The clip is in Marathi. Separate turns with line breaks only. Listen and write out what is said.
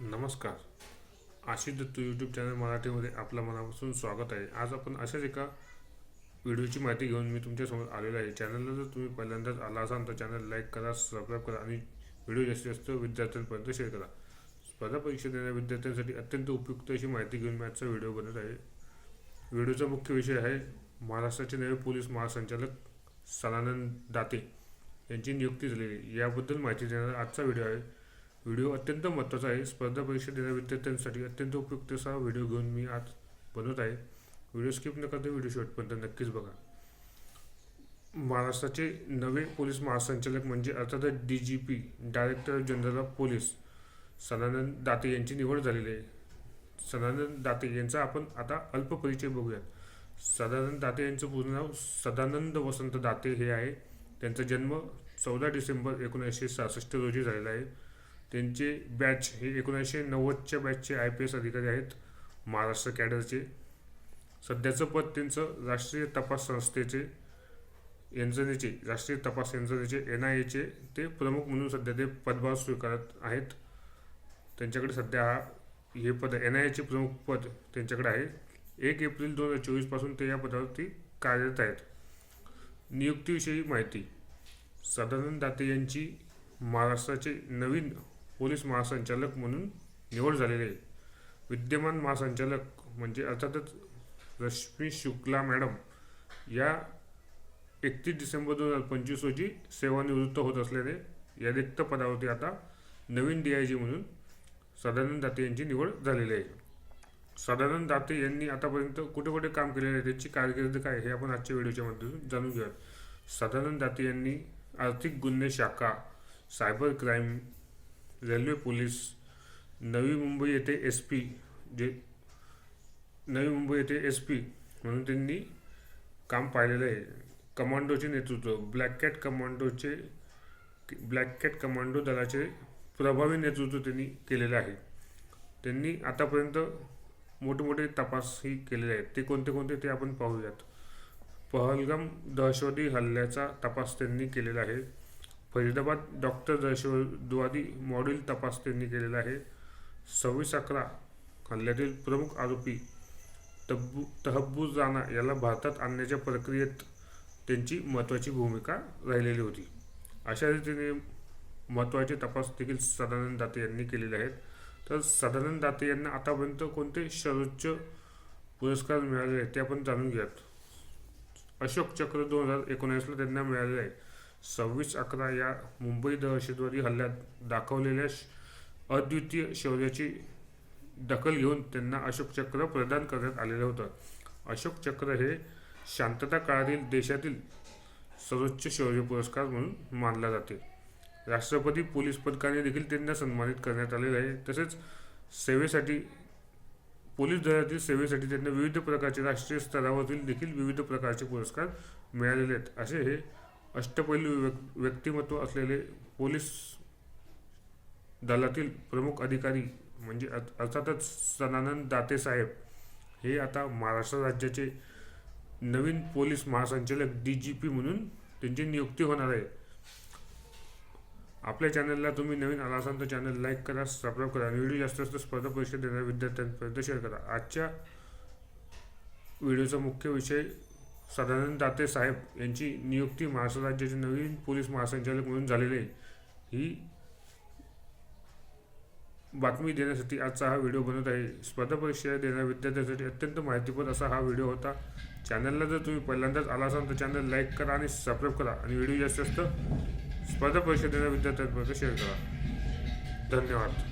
नमस्कार. आशिष दत्तू यूट्यूब चॅनल मराठीमध्ये आपलं मनापासून स्वागत आहे. आज आपण अशाच एका व्हिडिओची माहिती घेऊन मी तुमच्यासमोर आलेलो आहे. चॅनलला जर तुम्ही पहिल्यांदाच आला असाल तर चॅनल लाईक करा सबस्क्राईब करा आणि व्हिडिओ जास्तीत जास्त विद्यार्थ्यांपर्यंत शेअर करा. स्पर्धा परीक्षा देणाऱ्या विद्यार्थ्यांसाठी अत्यंत उपयुक्त अशी माहिती घेऊन मी आजचा व्हिडिओ बनत आहे. व्हिडिओचा मुख्य विषय आहे महाराष्ट्राचे नवे पोलीस महासंचालक सदानंद दाते यांची नियुक्ती झालेली याबद्दल माहिती देणारा आजचा व्हिडिओ आहे. व्हिडिओ अत्यंत महत्त्वाचा आहे. स्पर्धा परीक्षा देणाऱ्या विद्यार्थ्यांसाठी अत्यंत उपयुक्त असा व्हिडिओ घेऊन मी आज बनवत आहे. व्हिडिओ स्किप न करता व्हिडिओ शेवटपर्यंत नक्कीच बघा. महाराष्ट्राचे नवे पोलीस महासंचालक म्हणजे अर्थातच D G P director general of police Sadanand Date यांची निवड झालेली आहे. सदानंद दाते यांचा आपण आता अल्प परिचय बघूयात. सदानंद दाते यांचं पूर्ण नाव सदानंद वसंत दाते हे आहे. त्यांचा जन्म चौदा डिसेंबर एकोणीसशे सहासष्ट रोजी झालेला आहे. त्यांचे बॅच हे एकोणीसशे नव्वदच्या बॅचचे आय पी एस अधिकारी आहेत. महाराष्ट्र कॅडरचे सध्याचं पद त्यांचं राष्ट्रीय तपास संस्थेचे यंत्रणेचे राष्ट्रीय तपास यंत्रणेचे एन आय एचे ते प्रमुख म्हणून सध्या ते पदभार स्वीकारत आहेत. त्यांच्याकडे सध्या हा हे पद एन आय एचे प्रमुख पद त्यांच्याकडे आहे. एक एप्रिल दोन हजार चोवीसपासून ते या पदावरती कार्यरत आहेत. नियुक्तीविषयी माहिती. सदानंद दाते यांची महाराष्ट्राचे नवीन पोलीस महासंचालक म्हणून निवड झालेली आहे. विद्यमान महासंचालक म्हणजे अर्थातच रश्मी शुक्ला मॅडम या एकतीस डिसेंबर दोन हजार पंचवीस रोजी सेवानिवृत्त होत असल्याने या रिक्त पदावरती आता नवीन डी आय जी म्हणून सदानंद दाते यांची निवड झालेली आहे. सदानंद दाते यांनी आतापर्यंत कुठे कुठे काम केलेले आहे त्याची कारकीर्द काय हे आपण आजच्या व्हिडिओच्या माध्यमातून जाणून घेऊया सदानंद दाते यांनी आर्थिक गुन्हे शाखा cyber crime railway police Navi Mumbai येथे एस पी जे नवी मुंबई येथे एस पी म्हणून त्यांनी काम पाहिलेलं आहे. कमांडोचे नेतृत्व ब्लॅक कॅट कमांडोचे ब्लॅक कॅट कमांडो दलाचे प्रभावी नेतृत्व त्यांनी केलेलं आहे. त्यांनी आतापर्यंत मोठमोठे तपासही केलेले आहेत. ते कोणते कोणते ते आपण पाहूयात. पहलगाम दहशतवादी हल्ल्याचा तपास त्यांनी केलेला आहे. फरीदाबाद डॉक्टर दहशतवादी मॉड्यूल तपास त्यांनी केलेला आहे. सव्वीस अकरा हल्ल्यातील प्रमुख आरोपी तब्बू तहब्बूज राणा याला भारतात आणण्याच्या प्रक्रियेत त्यांची महत्त्वाची भूमिका राहिलेली होती. अशा रीतीने महत्त्वाचे तपास देखील सदानंद दाते यांनी केलेले आहेत. तर सदानंद दाते यांना आतापर्यंत कोणते सर्वोच्च पुरस्कार मिळाले आहेत ते आपण जाणून घ्यात अशोक चक्र दोन हजार एकोणीसला त्यांना मिळाले आहे. सव्वीस अकरा या मुंबई दहशतवादी हल्ल्यात दाखवलेल्या अद्वितीय शौर्याची दखल घेऊन त्यांना अशोक चक्र प्रदान करण्यात आलेलं होतं. अशोक चक्र हे शांतता काळातील देशातील सर्वोच्च शौर्य पुरस्कार म्हणून मानला जाते. राष्ट्रपती पोलीस पदकाने देखील त्यांना सन्मानित करण्यात आलेलं आहे. तसेच सेवेसाठी पोलीस दलातील सेवेसाठी त्यांना विविध प्रकारचे राष्ट्रीय स्तरावरील देखील विविध प्रकारचे पुरस्कार मिळालेले आहेत. असे हे अष्टपैलू व्यक्तिमत्व असलेले पोलीस दलातील प्रमुख अधिकारी म्हणजे अर्थातच सदानंद दाते साहेब हे आता महाराष्ट्र राज्याचे नवीन पोलीस महासंचालक डी जी पी म्हणून त्यांची नियुक्ती होणार आहे. आपल्या चॅनलला तुम्ही नवीन आला असाल तर चॅनल लाईक करा सबस्क्राईब करा आणि व्हिडिओ जास्त जास्त स्पर्धा परीक्षा देणाऱ्या विद्यार्थ्यांपर्यंत शेअर करा. आजच्या व्हिडिओचा मुख्य विषय सदानंद दाते साहेब यांची नियुक्ती महाराष्ट्र राज्याचे नवीन पोलीस महासंचालक म्हणून झालेली ही बातमी देण्यासाठी आजचा हा व्हिडिओ बनत आहे. स्पर्धा परीक्षा देणाऱ्या विद्यार्थ्यांसाठी अत्यंत माहितीपद असा हा व्हिडिओ होता. चॅनलला जर तुम्ही पहिल्यांदाच आला असाल तर चॅनल लाईक करा आणि सबस्क्राईब करा आणि व्हिडिओ जास्तीत जास्त स्पर्धा परीक्षा देणाऱ्या विद्यार्थ्यांपर्यंत शेअर करा. धन्यवाद.